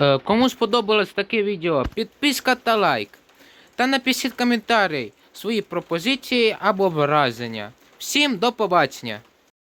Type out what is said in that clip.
Е, кому сподобалось таке відео, підписка та лайк. Та напишіть коментарі свої пропозиції або враження. Всім до побачення!